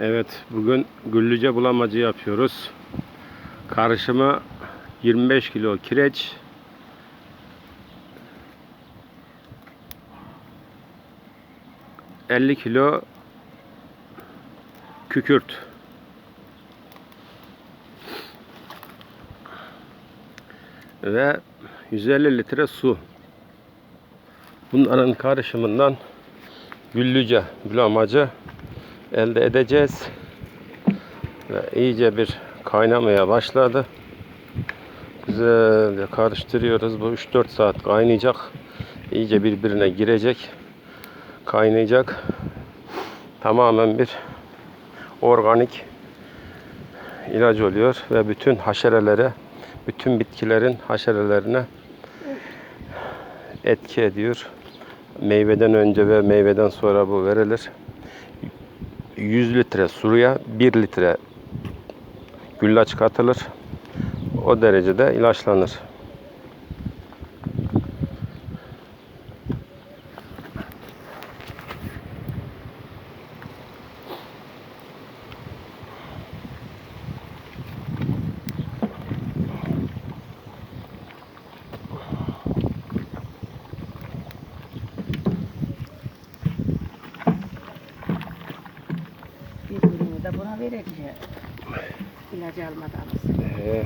Evet, bugün güllüce bulamacı yapıyoruz. Karışıma 25 kilo kireç, ...50 kilo... ...kükürt. Ve 150 litre su. Bunların karışımından... ...güllüce bulamacı elde edeceğiz. Ve iyice bir kaynamaya başladı. Güzelce karıştırıyoruz. Bu 3-4 saat kaynayacak. İyice birbirine girecek. Kaynayacak. Tamamen bir organik ilaç oluyor ve bütün haşerelere, bütün bitkilerin haşerelerine etki ediyor. Meyveden önce ve meyveden sonra bu verilir. 100 litre suya 1 litre güllaç katılır. O derecede ilaçlanır. De buna vereceğim. İlacı almadan. Ee,